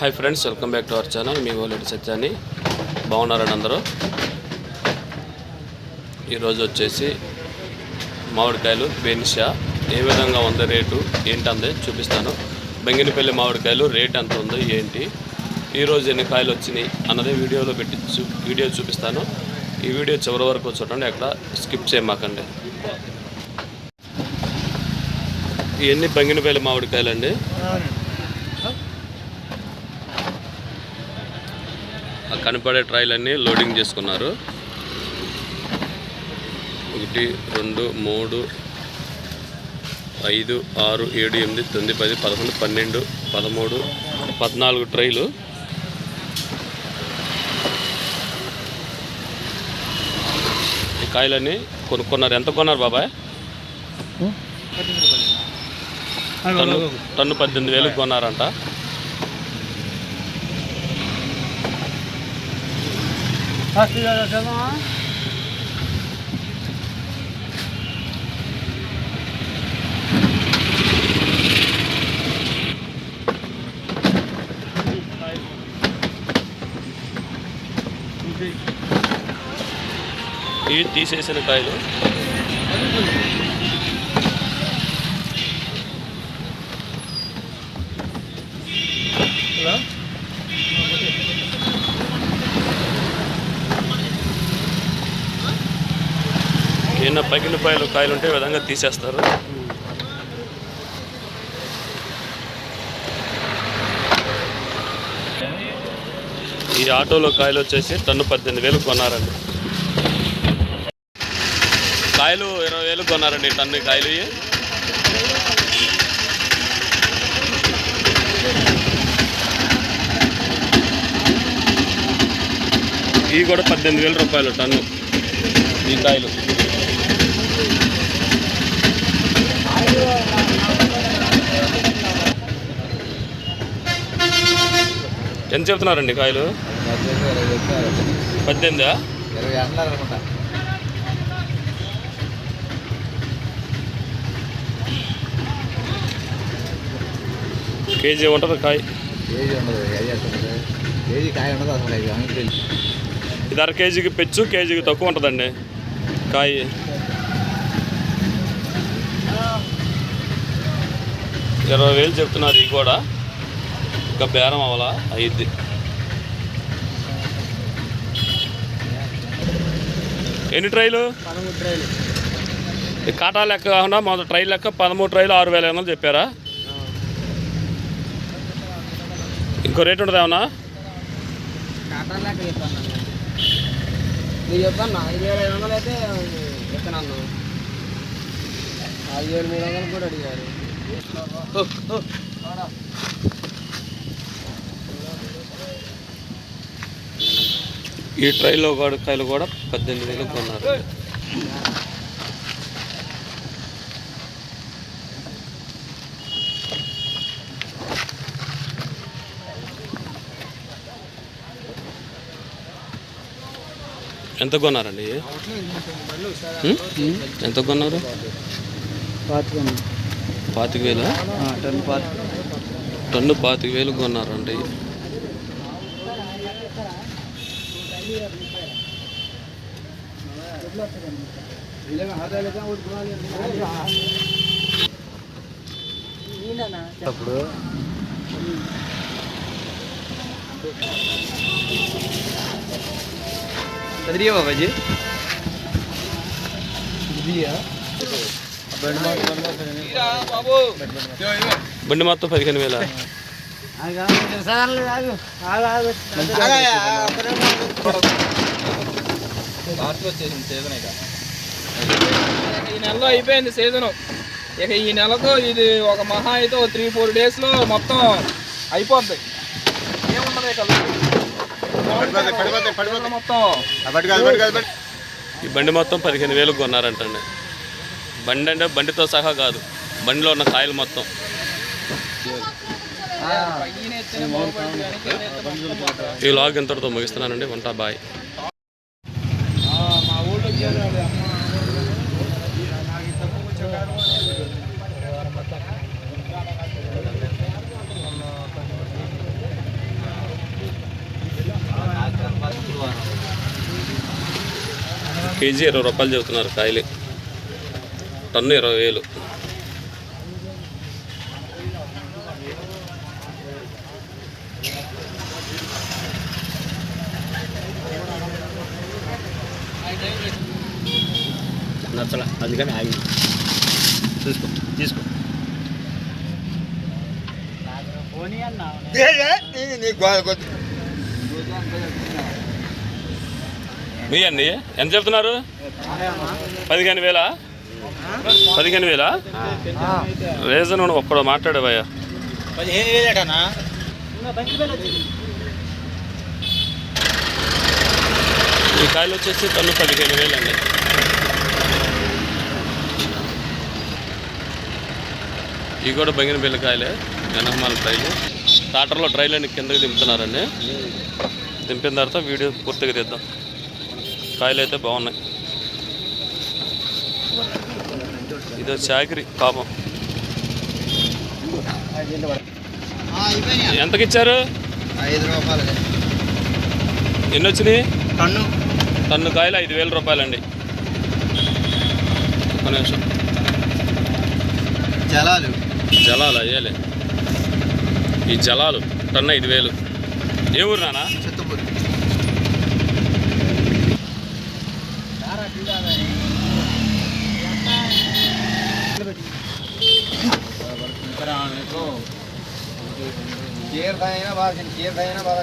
Hi friends welcome back to our channel మీ ఓలెడి సత్యాన్ని బాగున్నారండి అందరూ. ఈరోజు వచ్చేసి మామిడికాయలు బెనిషా ఏ విధంగా ఉంది రేటు ఏంటంది చూపిస్తాను. బెంగినపల్లి మామిడికాయలు రేట్ ఎంత ఉందో ఏంటి ఈరోజు ఎన్ని కాయలు వచ్చినాయి అన్నది వీడియోలో పెట్టి చూ వీడియో చూపిస్తాను. ఈ వీడియో చివరి వరకు చూడండి అక్కడ స్కిప్ చేయమాకండి. ఇవన్నీ బంగినపల్లి మామిడికాయలు అండి కనపడే ట్రైలన్నీ లోడింగ్ చేసుకున్నారు. ఒకటి రెండు మూడు ఐదు ఆరు ఏడు ఎనిమిది తొమ్మిది పది పదకొండు పన్నెండు పదమూడు పద్నాలుగు ట్రైలు. ఈ కాయలన్నీ కొనుక్కున్నారు. ఎంత కొన్నారు బాబాయ్? టన్ను టన్ను పద్దెనిమిది వేలకు కొన్నారంట. ఇవి తీసేసిన కాయలు. ఏమైనా పగిన పాయలు కాయలు ఉంటే విధంగా తీసేస్తారు. ఈ ఆటోలో కాయలు వచ్చేసి టన్ను పద్దెనిమిది వేలు కొన్నారండి. కాయలు ఇరవై వేలు కొన్నారండి టన్ను కాయలు. ఇవి కూడా పద్దెనిమిది వేల రూపాయలు టన్ను ఈ కాయలు. ఎంత చెప్తున్నారండి కాయలు? పద్దెనిమిదా? ఇరవై అన్నారు అనుకుంటా కేజీ ఉంటుంది కాయ? కేజీ ఉండదు కేజీ కాయ ఉండదు అసలు ఇది అర కేజీకి పెచ్చు కేజీకి తక్కువ ఉంటుందండి కాయ. ఇరవై వేలు చెప్తున్నారు ఇవి కూడా. ఇంకా బేరం అవ్వాలా? అయ్యిద్ది. ఎన్ని ట్రైలు? కాటా లెక్క కాకుండా మొదటి ట్రైల్ లెక్క పదమూడు ట్రైలు ఆరు వేల ఐదు వందలు చెప్పారా? ఇంకో రేట్ ఉంటుంది ఏమన్నా? ఐదు వేల మూడు వందలు కూడా అడిగారు. ఈ ట్రైలో కాయలు కూడా పద్దెనిమిది వేలు కొన్నారు. ఎంత కొన్నారండి ఇవి? ఉం? ఎంత కొన్నారు? పాతిక వేల. టన్ను పాతిక వేలు కొన్నారండి ఇవి. అప్పుడు చదివియా బాబాజీ? బండి మొత్తం పదిహేను వేల. ఈ నెలలో అయిపోయింది సీజన్ ఇక ఈ నెలకు ఇది ఒక మహా అయితే ఒక త్రీ ఫోర్ డేస్లో మొత్తం అయిపోద్ది. ఏమున్నది ఇక మొత్తం. ఈ బండి మొత్తం పదిహేను వేలకు కొన్నారంటండి. బండి అంటే బండితో సహా కాదు. బండిలో ఉన్న కాయలు మొత్తం. ఈ లాగ్ ఎంతటితో ముగిస్తున్నానండి. ఉంటా బాయ్. కేజీ ఇరవై రూపాయలు చెబుతున్నారు కాయలు. టన్ను ఇరవై వేలు. నచ్చల. అందుకని ఆగి. చూసుకో తీసుకో. మీ అండి ఎంత చెప్తున్నారు? పదిహేను వేలా? పదిహేను వేలా? రీజన్ ఒక్కడు మాట్లాడేవయ్యా పదిహేను వేలేటనా? ఈ కాయలు వచ్చేసి టన్ను పదిహేను వేలు అండి. ఇవి కూడా బంగిన బిల్ల కాయలే వెనకమాల ట్రైలు. టాటర్లో ట్రైలు కిందకి దింపుతున్నారండి. దింపిన తర్వాత వీడియో పూర్తిగా తీద్దాం. కాయలు అయితే బాగున్నాయి. ఇది చాకరి పాపం. ఎంతకి ఇచ్చారు ఐదు రూపాయలు. ఎన్ని వచ్చినాయి? టన్ను టన్ను కాయలు ఐదు వేల రూపాయలండి. ఒక నిమిషం. జలాలు. జలాలు అయ్యాలి. ఈ జలాలు టన్ను ఐదు వేలు. ఏ ఊరు నానా చిత్తపూరి బాగా కేర్ అయినా బాగా